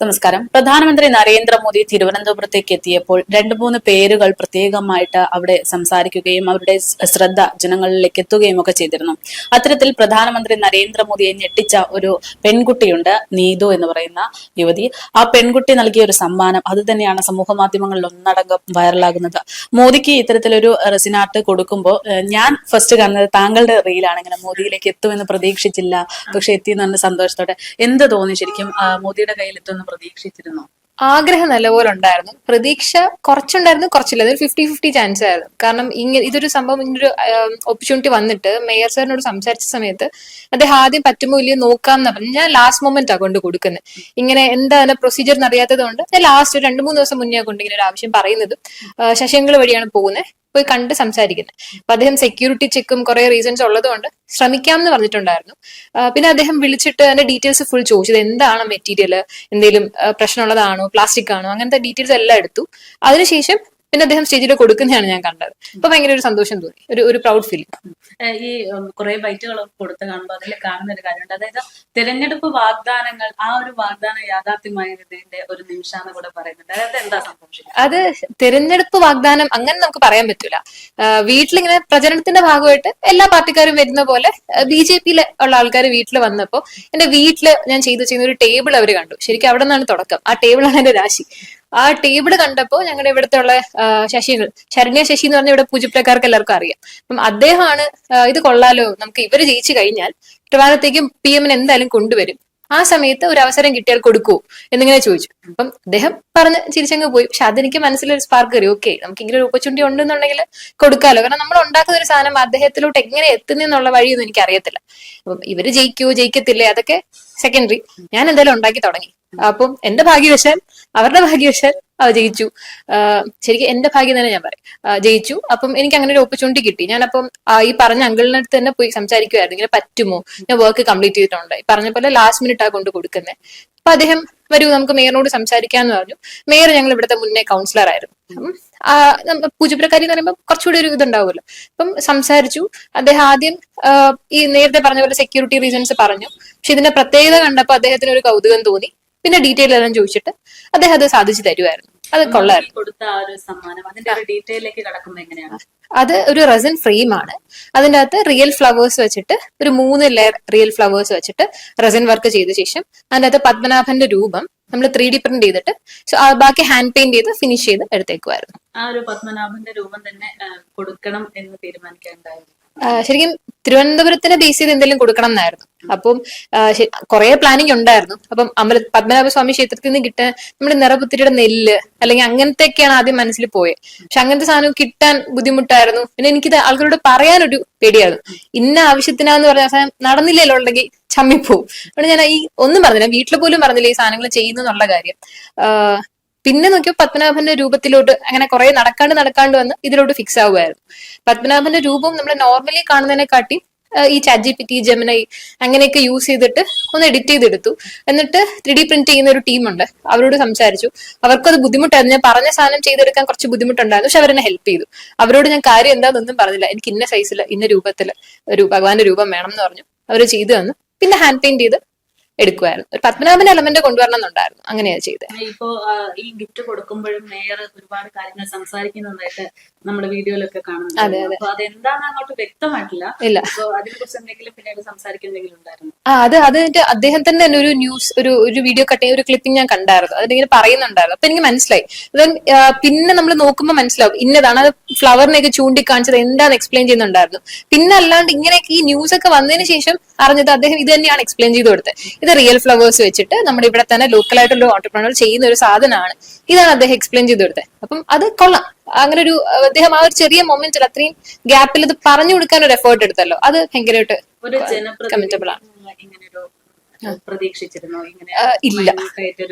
നമസ്കാരം. പ്രധാനമന്ത്രി നരേന്ദ്രമോദി തിരുവനന്തപുരത്തേക്ക് എത്തിയപ്പോൾ രണ്ട് മൂന്ന് പേരുകൾ പ്രത്യേകമായിട്ട് അവിടെ സംസാരിക്കുകയും അവരുടെ ശ്രദ്ധ ജനങ്ങളിലേക്ക് എത്തുകയും ഒക്കെ ചെയ്തിരുന്നു. അത്തരത്തിൽ പ്രധാനമന്ത്രി നരേന്ദ്രമോദിയെ ഞെട്ടിച്ച ഒരു പെൺകുട്ടിയുണ്ട് നീതു എന്ന് പറയുന്ന യുവതി. ആ പെൺകുട്ടി നൽകിയ ഒരു സമ്മാനം അത് തന്നെയാണ് സമൂഹ മാധ്യമങ്ങളിൽ ഒന്നടങ്കം വൈറലാകുന്നത്. മോദിക്ക് ഇത്തരത്തിലൊരു റെസിനാർട്ട് കൊടുക്കുമ്പോൾ ഞാൻ ഫസ്റ്റ് കാണുന്നത് താങ്കളുടെ റീലാണ്. ഇങ്ങനെ മോദിയിലേക്ക് എത്തുമെന്ന് പ്രതീക്ഷിച്ചില്ല. പക്ഷെ എത്തി എന്ന് പറഞ്ഞ സന്തോഷത്തോടെ. എന്ത് തോന്നി ശരിക്കും മോദിയുടെ കയ്യിൽ എത്തുമെന്ന് പ്രതീക്ഷിച്ചിരുന്നോ. ആഗ്രഹം നല്ലപോലെ ഉണ്ടായിരുന്നു പ്രതീക്ഷ കുറച്ചുണ്ടായിരുന്നു കുറച്ചില്ല. അതൊരു ഫിഫ്റ്റി ഫിഫ്റ്റി ചാൻസ് ആയിരുന്നു. കാരണം ഇങ്ങനെ ഇതൊരു സംഭവം ഇങ്ങനൊരു ഓപ്പർച്യൂണിറ്റി വന്നിട്ട് മേയർ സാറിനോട് സംസാരിച്ച സമയത്ത് അദ്ദേഹം ആദ്യം പറ്റുമോ ഇല്ലയോ നോക്കാമെന്ന് പറഞ്ഞു ഞാൻ ലാസ്റ്റ് മൊമെന്റ് ആ കൊണ്ട് കൊടുക്കുന്നത് ഇങ്ങനെ എന്താ അതിന്റെ പ്രൊസീജിയർ അറിയാത്തത് കൊണ്ട് ഞാൻ ലാസ്റ്റ് രണ്ട് മൂന്ന് ദിവസം മുന്നേ കൊണ്ട് ഇങ്ങനെ ഒരു ആവശ്യം പറയുന്നത് ശശങ്ങൾ വഴിയാണ് പോകുന്നത് പോയി കണ്ട് സംസാരിക്കുന്നത് അപ്പൊ അദ്ദേഹം സെക്യൂരിറ്റി ചെക്കും കുറെ റീസൺസ് ഉള്ളതുകൊണ്ട് ശ്രമിക്കാം എന്ന് പറഞ്ഞിട്ടുണ്ടായിരുന്നു പിന്നെ അദ്ദേഹം വിളിച്ചിട്ട് അതിന്റെ ഡീറ്റെയിൽസ് ഫുൾ ചോദിച്ചത് എന്താണ് മെറ്റീരിയൽ എന്തെങ്കിലും പ്രശ്നമുള്ളതാണോ? പ്ലാസ്റ്റിക് ആണോ? അങ്ങനത്തെ ഡീറ്റെയിൽസ് എല്ലാം എടുത്തു. അതിനുശേഷം പിന്നെ അദ്ദേഹം സ്റ്റേജിൽ കൊടുക്കുന്നതാണ് ഞാൻ കണ്ടത്. അപ്പൊ ഭയങ്കര ഒരു സന്തോഷം തോന്നി. ഒരു ഒരു പ്രൗഡ് ഫീലിംഗ് ഈ കുറെ ബൈറ്റുകൾ കൊടുത്ത് കാണുമ്പോൾ അതിൽ കാണുന്ന ഒരു കാര്യമുണ്ട്. അതായത് തെരഞ്ഞെടുപ്പ് വാഗ്ദാനങ്ങൾ ആ ഒരു വാഗ്ദാനം യാഥാർത്ഥ്യമായതിന്റെ ഒരു നിമിഷാന്ന് കൂടെ പറയുന്നുണ്ട്. അതായത് എന്താ സംഭവിച്ചത്? അത് തിരഞ്ഞെടുപ്പ് വാഗ്ദാനം അങ്ങനെ നമുക്ക് പറയാൻ പറ്റൂല. വീട്ടിലിങ്ങനെ പ്രചരണത്തിന്റെ ഭാഗമായിട്ട് എല്ലാ പാർട്ടിക്കാരും വരുന്ന പോലെ ബി ജെ പിയിലെ ഉള്ള ആൾക്കാർ വീട്ടിൽ വന്നപ്പോൾ എന്റെ വീട്ടിൽ ഞാൻ ചെയ്തു ചെയ്യുന്ന ഒരു ടേബിൾ അവർ കണ്ടു. ശരിക്കും അവിടെ നിന്നാണ് തുടക്കം. ആ ടേബിളാണ് എന്റെ രാശി. ആ ടേബിൾ കണ്ടപ്പോൾ ഞങ്ങളുടെ ഇവിടുത്തെ ഉള്ള ശശികൾ. ശരണ്യ ശശി എന്ന് പറഞ്ഞ ഇവിടെ പൂജപ്രക്കാർക്ക് എല്ലാവർക്കും അറിയാം. അപ്പം അദ്ദേഹമാണ് ഇത് കൊള്ളാലോ നമുക്ക് ഇവർ ജയിച്ചു കഴിഞ്ഞാൽ ട്രിവാൻഡ്രത്തേക്കും പി എമ്മിന് എന്തായാലും കൊണ്ടുവരും. ആ സമയത്ത് ഒരു അവസരം കിട്ടിയാൽ കൊടുക്കൂ എന്നിങ്ങനെ ചോദിച്ചു. അപ്പം അദ്ദേഹം പറഞ്ഞ് ചിരിച്ചങ്ങ് പോയി. പക്ഷെ അതെനിക്ക് മനസ്സിലൊരു സ്പാർക്ക് കയറി. ഓക്കെ നമുക്ക് ഇങ്ങനെ ഒരു ഓപ്പർച്യൂണിറ്റി ഉണ്ടെന്നുണ്ടെങ്കിൽ കൊടുക്കാലോ. കാരണം നമ്മൾ ഉണ്ടാക്കുന്ന ഒരു സാധനം അദ്ദേഹത്തിലോട്ട് എങ്ങനെ എത്തുന്നെന്നുള്ള വഴിയൊന്നും എനിക്ക് അറിയത്തില്ല അപ്പം ഇവർ ജയിക്കുവോ ജയിക്കത്തില്ലേ? അതൊക്കെ സെക്കൻഡറി ഞാൻ എന്തായാലും ഉണ്ടാക്കി തുടങ്ങി. അപ്പം എന്റെ ഭാഗ്യവശാൽ അവരുടെ ഭാഗ്യവശാൽ ജയിച്ചു. ശരിക്കും എന്റെ ഭാഗ്യം തന്നെ ഞാൻ പറയും. ജയിച്ചു. അപ്പം എനിക്ക് അങ്ങനെ ഒരു ഓപ്പർച്യൂണിറ്റി കിട്ടി. ഞാൻ അപ്പം ഈ പറഞ്ഞ അങ്കിളിന്റെ അടുത്ത് തന്നെ പോയി സംസാരിക്കുമായിരുന്നു ഇങ്ങനെ പറ്റുമോ? ഞാൻ വർക്ക് കംപ്ലീറ്റ് ചെയ്തിട്ടുണ്ട്. പറഞ്ഞ പോലെ ലാസ്റ്റ് മിനിറ്റ് ആ കൊണ്ട് കൊടുക്കുന്നത് അപ്പൊ അദ്ദേഹം വരൂ നമുക്ക് മേയറിനോട് സംസാരിക്കാന്ന് പറഞ്ഞു. മേയർ ഞങ്ങൾ ഇവിടുത്തെ മുന്നേ കൗൺസിലർ ആയിരുന്നു. അപ്പം പൂജപ്പുരക്കാരി എന്ന് പറയുമ്പോൾ കുറച്ചുകൂടി ഒരു ഇതുണ്ടാവുമല്ലോ. അപ്പം സംസാരിച്ചു. അദ്ദേഹം ആദ്യം ഈ നേരത്തെ പറഞ്ഞ പോലെ സെക്യൂരിറ്റി റീസൺസ് പറഞ്ഞു. പക്ഷെ ഇതിന്റെ പ്രത്യേകത കണ്ടപ്പോൾ അദ്ദേഹത്തിന് ഒരു കൗതുകം തോന്നി. പിന്നെ ഡീറ്റെയിൽ എല്ലാം ചോദിച്ചിട്ട് അദ്ദേഹം അത് സാധിച്ചു തരുമായിരുന്നു അത് കൊള്ളായിരുന്നു കൊടുത്ത ആ ഒരു സമ്മാനം. അതിന്റെ ഒരു ഡീറ്റെയിലേക്ക് കടക്കുമ്പോൾ എങ്ങനെയാണ്? അത് ഒരു റെസിൻ ഫ്രെയിം ആണ്. അതിന്റെ അകത്ത് റിയൽ ഫ്ലവേഴ്സ് വെച്ചിട്ട് ഒരു മൂന്ന് ലെയർ റിയൽ ഫ്ലവേഴ്സ് വെച്ചിട്ട് റെസിൻ വർക്ക് ചെയ്ത ശേഷം അതിന്റെ അകത്ത് പത്മനാഭന്റെ രൂപം നമ്മൾ ത്രീ ഡി പ്രിന്റ് ചെയ്തിട്ട് ബാക്കി ഹാൻഡ് പെയിന്റ് ചെയ്ത് ഫിനിഷ് ചെയ്ത് എടുത്തേക്കുമായിരുന്നു ആ ഒരു പത്മനാഭന്റെ രൂപം തന്നെ കൊടുക്കണം എന്ന് ആ, ശരിക്കും തിരുവനന്തപുരത്തിന് ബേസ് ചെയ്ത് എന്തെങ്കിലും കൊടുക്കണം എന്നായിരുന്നു. അപ്പം കുറെ പ്ലാനിങ് ഉണ്ടായിരുന്നു. അപ്പം അമല പത്മനാഭസ്വാമി ക്ഷേത്രത്തിൽ നിന്ന് കിട്ടാൻ നമ്മുടെ നിറപുത്തിരിയുടെ നെല്ല് അല്ലെങ്കിൽ അങ്ങനത്തെയൊക്കെയാണ് ആദ്യം മനസ്സിൽ പോയത് പക്ഷെ അങ്ങനത്തെ സാധനം കിട്ടാൻ ബുദ്ധിമുട്ടായിരുന്നു. പിന്നെ എനിക്കിത് ആൾക്കാരോട് പറയാനൊരു പേടിയായിരുന്നു. ഇന്ന ആവശ്യത്തിനാന്ന് പറഞ്ഞ സാധനം നടന്നില്ലല്ലോ ഉണ്ടെങ്കിൽ ചമ്മിപ്പോവും. അതുകൊണ്ട് ഞാൻ ഈ ഒന്നും പറഞ്ഞില്ല. വീട്ടിൽ പോലും പറഞ്ഞില്ല ഈ സാധനങ്ങൾ ചെയ്യുന്നു എന്നുള്ള കാര്യം. പിന്നെ നോക്കിയപ്പോൾ പത്മനാഭന്റെ രൂപത്തിലോട്ട് അങ്ങനെ കുറെ നടക്കാണ്ട് നടക്കാണ്ട് വന്ന് ഇതിലോട്ട് ഫിക്സ് ആവുമായിരുന്നു പത്മനാഭന്റെ രൂപം നമ്മൾ നോർമലി കാണുന്നതിനെക്കാട്ടി ഈ ചാറ്റ് ജി പി ജെമിനൈ അങ്ങനെയൊക്കെ യൂസ് ചെയ്തിട്ട് ഒന്ന് എഡിറ്റ് ചെയ്തെടുത്തു. എന്നിട്ട് ത്രീ ഡി പ്രിന്റ് ചെയ്യുന്ന ഒരു ടീമുണ്ട് അവരോട് സംസാരിച്ചു. അവർക്കത് ബുദ്ധിമുട്ടായിരുന്നു. ഞാൻ പറഞ്ഞ സാധനം ചെയ്തെടുക്കാൻ കുറച്ച് ബുദ്ധിമുട്ടുണ്ടായിരുന്നു. പക്ഷെ അവരെന്നെ ഹെൽപ്പ് ചെയ്തു. അവരോട് ഞാൻ കാര്യം എന്താണെന്നൊന്നും പറഞ്ഞില്ല. എനിക്ക് ഇന്ന സൈസിൽ ഇന്ന രൂപത്തിൽ ഒരു ഭഗവാന്റെ രൂപം വേണം എന്ന് പറഞ്ഞു. അവർ ചെയ്തു തന്നു. പിന്നെ ഹാൻഡ് പെയിന്റ് ചെയ്ത് എടുക്കുമായിരുന്നു ഒരു പത്മനാഭൻ എലമെന്റ് കൊണ്ടുവരണം എന്നുണ്ടായിരുന്നു. അങ്ങനെയാ ചെയ്തത് ഇപ്പോ ഈ ഗിഫ്റ്റ് കൊടുക്കുമ്പോഴും മേയർ ഒരുപാട് കാര്യങ്ങൾ സംസാരിക്കുന്നതായിട്ട് നമ്മുടെ വീഡിയോയിലൊക്കെ കാണുന്നുണ്ട്. അതെ, അതെ. അപ്പൊ അതെന്താണ് അങ്ങോട്ട് വ്യക്തമായിട്ടില്ല. ഇല്ല. ആ അത് അതിന്റെ അദ്ദേഹത്തിന്റെ തന്നെ ഒരു ന്യൂസ് ഒരു ഒരു വീഡിയോ കട്ടിങ് ഒരു ക്ലിപ്പിംഗ് ഞാൻ കണ്ടായിരുന്നു. അതിങ്ങനെ പറയുന്നുണ്ടായിരുന്നു. അപ്പൊ എനിക്ക് മനസ്സിലായി. പിന്നെ നമ്മൾ നോക്കുമ്പോൾ മനസ്സിലാവും. ഇന്നതാണ് അത് ഫ്ലവറിനെയൊക്കെ ചൂണ്ടിക്കാണിച്ചത്. എന്താന്ന് എക്സ്പ്ലെയിൻ ചെയ്യുന്നുണ്ടായിരുന്നു. പിന്നെ അല്ലാണ്ട് ഇങ്ങനെയൊക്കെ ഈ ന്യൂസ് ഒക്കെ വന്നതിന് ശേഷം അറിഞ്ഞത് അദ്ദേഹം ഇത് തന്നെയാണ് എക്സ്പ്ലെയിൻ ചെയ്ത് കൊടുത്തത്. ഇത് റിയൽ ഫ്ലവേഴ്സ് വെച്ചിട്ട് നമ്മുടെ ഇവിടെ തന്നെ ലോക്കൽ ആയിട്ടുള്ള ഓണ്ടർപ്രണർ ചെയ്യുന്ന ഒരു സാധനമാണ്. ഇതാണ് അദ്ദേഹം എക്സ്പ്ലെയിൻ ചെയ്ത് കൊടുത്തത്. അപ്പം അത് കൊള്ളാം. അങ്ങനെ ഒരു അദ്ദേഹം ആ ഒരു ചെറിയ മൊമെന്റിൽ അത്രയും ഗ്യാപ്പിൽ ഇത് പറഞ്ഞു കൊടുക്കാൻ ഒരു എഫേർട്ട് എടുത്തല്ലോ. അത് ഭയങ്കരമായിട്ട് കമന്റബിൾ ആണ്. ഇല്ല.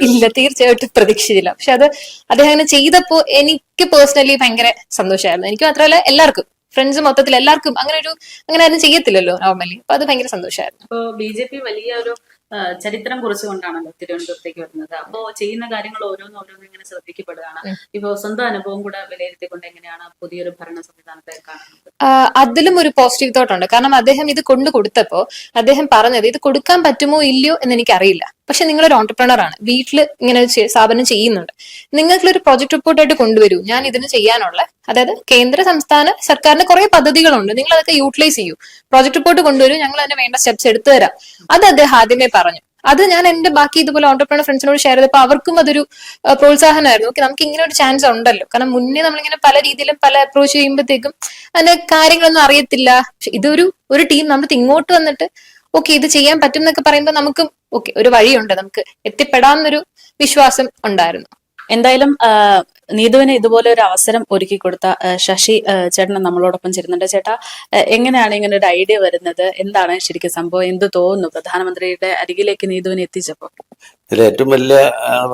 ഇല്ല തീർച്ചയായിട്ടും പ്രതീക്ഷിച്ചില്ല. പക്ഷെ അത് അദ്ദേഹം അങ്ങനെ ചെയ്തപ്പോ എനിക്ക് പേഴ്സണലി ഭയങ്കര സന്തോഷമായിരുന്നു. എനിക്ക് മാത്രമല്ല എല്ലാവർക്കും. ഫ്രണ്ട്സ് മൊത്തത്തിൽ എല്ലാവർക്കും അങ്ങനെ ഒരു അങ്ങനെ ആരും ചെയ്യത്തില്ലല്ലോ നോർമലി. അപ്പൊ അത് ഭയങ്കര സന്തോഷമായിരുന്നു ബി ജെ പി വലിയ ഒരു ചരിത്രം കുറിച്ചുകൊണ്ടാണല്ലോ തിരുവനന്തപുരത്തേക്ക് വരുന്നത്. അപ്പോ ചെയ്യുന്ന കാര്യങ്ങൾ ഓരോന്നും ഓരോന്നും ഇങ്ങനെ ശ്രദ്ധിക്കപ്പെടുകയാണ്. ഇപ്പോ സ്വന്തം അനുഭവം കൂടെ വിലയിരുത്തിക്കൊണ്ട് എങ്ങനെയാണ് പുതിയൊരു ഭരണ സംവിധാനത്തെ കാണുന്നത്? അതിലും ഒരു പോസിറ്റീവ് തോട്ട് ഉണ്ട്. കാരണം അദ്ദേഹം ഇത് കൊണ്ടു കൊടുത്തപ്പോ അദ്ദേഹം പറഞ്ഞത് ഇത് കൊടുക്കാൻ പറ്റുമോ ഇല്ലയോ എന്ന് എനിക്കറിയില്ല. പക്ഷെ നിങ്ങളൊരു ഓണ്ടർപ്രണർ ആണ്. വീട്ടിൽ ഇങ്ങനെ സ്ഥാപനം ചെയ്യുന്നുണ്ട്. നിങ്ങൾക്കൊരു പ്രോജക്ട് റിപ്പോർട്ടായിട്ട് കൊണ്ടുവരൂ. ഞാൻ ഇതിന് ചെയ്യാനുള്ള അതായത് കേന്ദ്ര സംസ്ഥാന സർക്കാരിന് കുറെ പദ്ധതികളുണ്ട്. നിങ്ങൾ അതൊക്കെ യൂട്ടിലൈസ് ചെയ്യൂ. പ്രോജക്ട് റിപ്പോർട്ട് കൊണ്ടുവരൂ. ഞങ്ങൾ അതിന് വേണ്ട സ്റ്റെപ്സ് എടുത്തു തരാം. അത് അദ്ദേഹം ആദ്യമേ പറഞ്ഞു. അത് ഞാൻ എന്റെ ബാക്കി ഇതുപോലെ ഓണ്ടർപ്രണർ ഫ്രണ്ട്സിനോട് ഷെയർ ചെയ്തപ്പോൾ അവർക്കും അതൊരു പ്രോത്സാഹനമായിരുന്നു. ഓക്കെ നമുക്ക് ഇങ്ങനെ ഒരു ചാൻസ് ഉണ്ടല്ലോ. കാരണം മുന്നേ നമ്മളിങ്ങനെ പല രീതിയിലും പല അപ്രോച്ച് ചെയ്യുമ്പോഴത്തേക്കും അതിന്റെ കാര്യങ്ങളൊന്നും അറിയത്തില്ല. ഇതൊരു ഒരു ടീം നമ്മൾ ഇങ്ങോട്ട് വന്നിട്ട് ഓക്കെ ഇത് ചെയ്യാൻ പറ്റും എന്നൊക്കെ പറയുമ്പോൾ നമുക്കും ഓക്കെ ഒരു വഴിയുണ്ട്. നമുക്ക് എത്തിപ്പെടാമെന്നൊരു വിശ്വാസം ഉണ്ടായിരുന്നു. എന്തായാലും നീതുവിന് ഇതുപോലെ ഒരു അവസരം ഒരുക്കി കൊടുത്ത ശശി ആ, ചേട്ടൻ നമ്മളോടൊപ്പം ചേരുന്നുണ്ട്. ചേട്ടാ എങ്ങനെയാണ് ഇങ്ങനെ ഒരു ഐഡിയ വരുന്നത്? എന്താണ് ശരിക്കും സംഭവം? എന്ത് തോന്നുന്നു? പ്രധാനമന്ത്രിയുടെ അരികിലേക്ക് നീതുവിനെ എത്തിച്ചപ്പോ? ഇതിൽ ഏറ്റവും വലിയ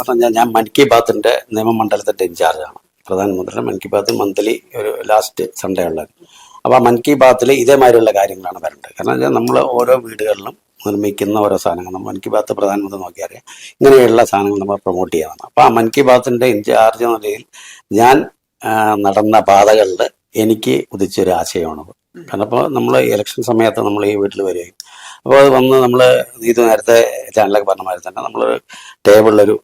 പറഞ്ഞാൽ ഞാൻ മൻ കി ബാത്തിന്റെ നിയമമണ്ഡലത്തിന്റെ ഇൻചാർജാണ്. പ്രധാനമന്ത്രിയുടെ മൻ കി ബാത്ത് മന്ത്ലി ഒരു ലാസ്റ്റ് സൺഡേ ഉള്ളത്. അപ്പോൾ ആ മൻ കി ബാത്തിൽ ഇതേമാതിരിയുള്ള കാര്യങ്ങളാണ് വരേണ്ടത്. കാരണം നമ്മൾ ഓരോ വീടുകളിലും നിർമ്മിക്കുന്ന ഓരോ സാധനങ്ങൾ. നമ്മൾ മൻ കി ബാത്ത് പ്രധാനമന്ത്രി നോക്കിയറിയാം ഇങ്ങനെയുള്ള സാധനങ്ങൾ നമ്മൾ പ്രൊമോട്ട് ചെയ്യണം അപ്പോൾ ആ മൻ കി ബാത്തിന്റെ ഇൻചാർജ് എന്ന നിലയിൽ ഞാൻ നടന്ന പാതകളിൽ എനിക്ക് ഉദിച്ചൊരു ആശയമാണ് കാരണം അപ്പോൾ നമ്മൾ ഇലക്ഷൻ സമയത്ത് നമ്മൾ ഈ വീട്ടിൽ വരികയും അപ്പോൾ അത് വന്ന് നമ്മൾ ഇത് നേരത്തെ ചാനലൊക്കെ പറഞ്ഞ മാതിരി തന്നെ നമ്മൾ ടേബിളിലൊരു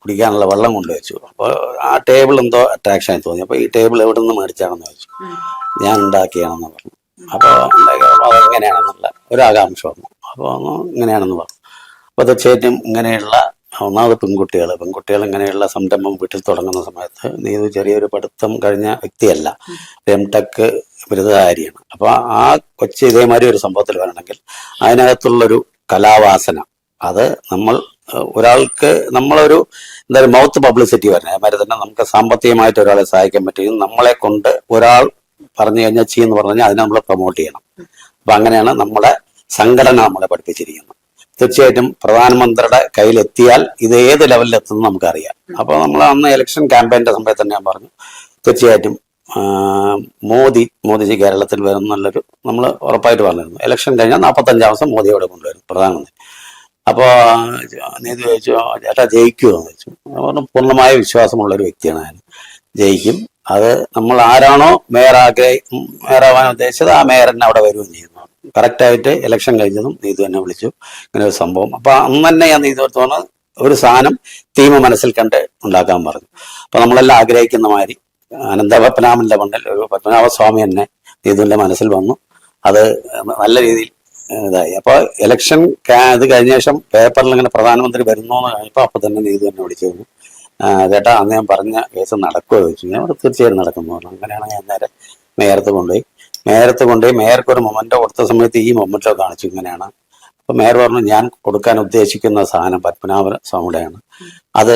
കുടിക്കാനുള്ള വെള്ളം കൊണ്ടുവച്ചു. അപ്പോൾ ആ ടേബിൾ എന്തോ അട്രാക്ഷൻ ആയി തോന്നി. അപ്പോൾ ഈ ടേബിൾ എവിടെ നിന്ന് മേടിച്ചാണെന്ന് ചോദിച്ചു. ഞാൻ ഉണ്ടാക്കിയാണെന്ന് പറഞ്ഞു. അപ്പോൾ അതെങ്ങനെയാണെന്നുള്ള ഒരാകാംക്ഷ വന്നു. അപ്പോൾ ഇങ്ങനെയാണെന്ന് പറഞ്ഞു. അപ്പോൾ തീർച്ചയായിട്ടും ഇങ്ങനെയുള്ള ഒന്നാമത് പെൺകുട്ടികൾ പെൺകുട്ടികൾ ഇങ്ങനെയുള്ള സംരംഭം വീട്ടിൽ തുടങ്ങുന്ന സമയത്ത് നീ ഒരു ചെറിയൊരു പഠിത്തം കഴിഞ്ഞ വ്യക്തിയല്ല. എം ടെക് ബിരുദധാരിയാണ്. അപ്പോൾ ആ കൊച്ചി ഇതേമാതിരി ഒരു സംഭവത്തിൽ വരണമെങ്കിൽ അതിനകത്തുള്ളൊരു കലാവാസന. അത് നമ്മൾ ഒരാൾക്ക് നമ്മളൊരു എന്തായാലും മൗത്ത് പബ്ലിസിറ്റി വരണം. അതുമാതിരി തന്നെ നമുക്ക് സാമ്പത്തികമായിട്ട് ഒരാളെ സഹായിക്കാൻ പറ്റുകയും നമ്മളെ കൊണ്ട് ഒരാൾ പറഞ്ഞു കഴിഞ്ഞാൽ എന്ന് പറഞ്ഞു കഴിഞ്ഞാൽ അതിനെ നമ്മൾ പ്രൊമോട്ട് ചെയ്യണം. അപ്പൊ അങ്ങനെയാണ് നമ്മളെ സംഘടന നമ്മളെ പഠിപ്പിച്ചിരിക്കുന്നത്. തീർച്ചയായിട്ടും പ്രധാനമന്ത്രിയുടെ കയ്യിലെത്തിയാൽ ഇത് ഏത് ലെവലിൽ എത്തുമെന്ന് നമുക്കറിയാം. അപ്പോൾ നമ്മൾ അന്ന് ഇലക്ഷൻ ക്യാമ്പയിന്റെ സമയത്ത് തന്നെ ഞാൻ പറഞ്ഞു തീർച്ചയായിട്ടും മോദി മോദിജി കേരളത്തിൽ വരും എന്നുള്ളൊരു നമ്മൾ ഉറപ്പായിട്ട് പറഞ്ഞിരുന്നു. ഇലക്ഷൻ കഴിഞ്ഞാൽ നാൽപ്പത്തഞ്ചാം ദിവസം മോദി അവിടെ കൊണ്ടുവരും പ്രധാനമന്ത്രി. അപ്പോൾ നീതി ചോദിച്ചു ചേട്ടാ ജയിക്കുമോ എന്ന് ചോദിച്ചു. പൂർണമായ വിശ്വാസമുള്ള ഒരു വ്യക്തിയാണ് ഞാൻ. ജയിക്കും അത് നമ്മൾ ആരാണോ മേയർ ആഗ്രഹി മേയറാവാൻ ഉദ്ദേശിച്ചത് ആ മേയർ തന്നെ അവിടെ വരികയും ചെയ്യുന്നു. കറക്റ്റായിട്ട് ഇലക്ഷൻ കഴിഞ്ഞതും നീതു തന്നെ വിളിച്ചു. ഇങ്ങനെ ഒരു സംഭവം. അപ്പൊ അന്ന് തന്നെ ഞാൻ നീതു തോന്നുന്നു ഒരു സാധനം തീമ മനസ്സിൽ കണ്ട് ഉണ്ടാക്കാൻ പറഞ്ഞു. അപ്പൊ നമ്മളെല്ലാം ആഗ്രഹിക്കുന്ന മാതിരി അനന്ത പത്മനാഭന്റെ മണ്ണിൽ ഒരു പത്മനാഭ സ്വാമി തന്നെ നീതുവിന്റെ മനസ്സിൽ വന്നു. അത് നല്ല രീതിയിൽ ഇതായി. അപ്പൊ ഇലക്ഷൻ ഇത് കഴിഞ്ഞ ശേഷം പേപ്പറിൽ ഇങ്ങനെ പ്രധാനമന്ത്രി വരുന്നു കഴിഞ്ഞപ്പോ അപ്പൊ തന്നെ നീതു തന്നെ വിളിച്ചു. പറഞ്ഞു ആ, ചേട്ടാ അന്ന് ഞാൻ പറഞ്ഞ കേസ് നടക്കുമോ ചോദിച്ചു. ഞാൻ തീർച്ചയായും നടക്കുന്നു. പറഞ്ഞു അങ്ങനെയാണെങ്കിൽ ഞാൻ നേരെ മേയറത്ത് കൊണ്ടുപോയി. മേയറത്ത് കൊണ്ടുപോയി മേയർക്ക് ഒരു മൊമെന്റോ കൊടുത്ത സമയത്ത് ഈ മൊമെന്റോ കാണിച്ചു. ഇങ്ങനെയാണ്. അപ്പൊ മേയർ പറഞ്ഞു ഞാൻ കൊടുക്കാൻ ഉദ്ദേശിക്കുന്ന സാധനം പത്മനാഭ സ്വാമിയുടെയാണ്. അത്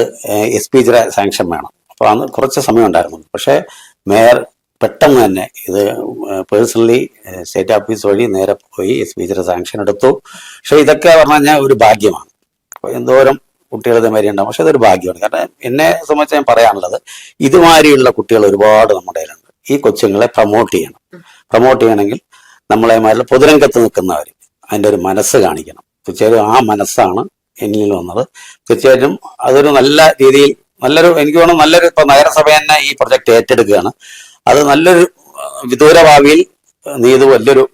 എസ് പി ജിയുടെ സാങ്ഷൻ വേണം. അപ്പോൾ അന്ന് കുറച്ച് സമയം ഉണ്ടായിരുന്നു. പക്ഷേ മേയർ പെട്ടെന്ന് തന്നെ ഇത് പേഴ്സണലി സ്റ്റേറ്റ് ഓഫീസ് വഴി നേരെ പോയി എസ് പി ജിയുടെ സാങ്ഷൻ എടുത്തു. പക്ഷേ ഇതൊക്കെ പറഞ്ഞു കഴിഞ്ഞാൽ ഒരു ഭാഗ്യമാണ്. എന്തോരം കുട്ടികൾ ഇതേമാതിരി ഉണ്ടാവും. പക്ഷെ അതൊരു ഭാഗ്യമാണ്. കാരണം എന്നെ സംബന്ധിച്ച് ഞാൻ പറയാനുള്ളത് ഇതുമാതിരിയുള്ള കുട്ടികൾ ഒരുപാട് നമ്മുടെ കയ്യിലുണ്ട്. ഈ കൊച്ചുങ്ങളെ പ്രൊമോട്ട് ചെയ്യണം. പ്രൊമോട്ട് ചെയ്യണമെങ്കിൽ നമ്മളെമാരിൽ പൊതുരംഗത്ത് നിൽക്കുന്നവർ അതിന്റെ ഒരു മനസ്സ് കാണിക്കണം. തീർച്ചയായും ആ മനസ്സാണ് എന്നിൽ വന്നത്. തീർച്ചയായിട്ടും അതൊരു നല്ല രീതിയിൽ നല്ലൊരു എനിക്ക് തോന്നുന്നു നല്ലൊരു ഇപ്പൊ നഗരസഭ തന്നെ ഈ പ്രൊജക്ട് ഏറ്റെടുക്കുകയാണ്. അത് നല്ലൊരു വിദൂര ഭാവിയിൽ നീത് വലിയൊരു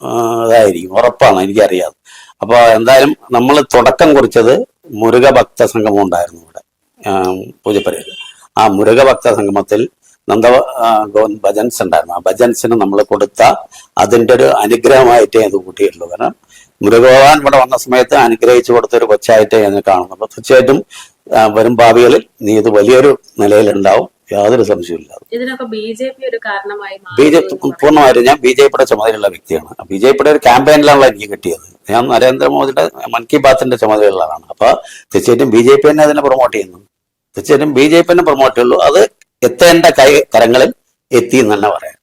ആ, ഇതായിരിക്കും. ഉറപ്പാണ് എനിക്കറിയാതെ അപ്പൊ എന്തായാലും നമ്മൾ തുടക്കം കുറിച്ചത് മുരുക ഭക്ത സംഗമം ഉണ്ടായിരുന്നു ഇവിടെ പൂജപ്പരയിൽ. ആ മുരുക ഭക്ത സംഗമത്തിൽ നന്ദ ഭജൻസ് ഉണ്ടായിരുന്നു. ആ ഭജൻസിന് നമ്മൾ കൊടുത്ത അതിന്റെ ഒരു അനുഗ്രഹമായിട്ടേ അത് കൂട്ടിയിട്ടുള്ളൂ. കാരണം മുരുകഭഗവാൻ ഇവിടെ വന്ന സമയത്ത് അനുഗ്രഹിച്ചു കൊടുത്ത ഒരു കൊച്ചായിട്ടേ ഞാൻ കാണുന്നുള്ളൂ. തീർച്ചയായിട്ടും വരും ഭാവികളിൽ നീ ഇത് വലിയൊരു നിലയിലുണ്ടാവും. യാതൊരു സംശയമില്ല ഇതിനൊക്കെ ബി ജെ പി ഒരു കാരണമായി ബി ജെ പൂർണമായിട്ടും ഞാൻ ബി ജെ പിയുടെ ചുമതലയുള്ള വ്യക്തിയാണ്. ബി ജെ പിയുടെ ഒരു ക്യാമ്പയിനിലാണല്ലോ എനിക്ക് കിട്ടിയത്. ഞാൻ നരേന്ദ്രമോദിയുടെ മൻ കി ബാത്തിന്റെ ചുമതലയുള്ളതാണ്. അപ്പൊ തീർച്ചയായിട്ടും ബി ജെ പി തന്നെ അതിനെ പ്രൊമോട്ട് ചെയ്യുന്നു. തീർച്ചയായിട്ടും ബി ജെ പി തന്നെ പ്രൊമോട്ട് ചെയ്യുള്ളൂ. അത് എത്തേണ്ട കൈ കരങ്ങളിൽ എത്തി എന്ന് തന്നെ പറയാം.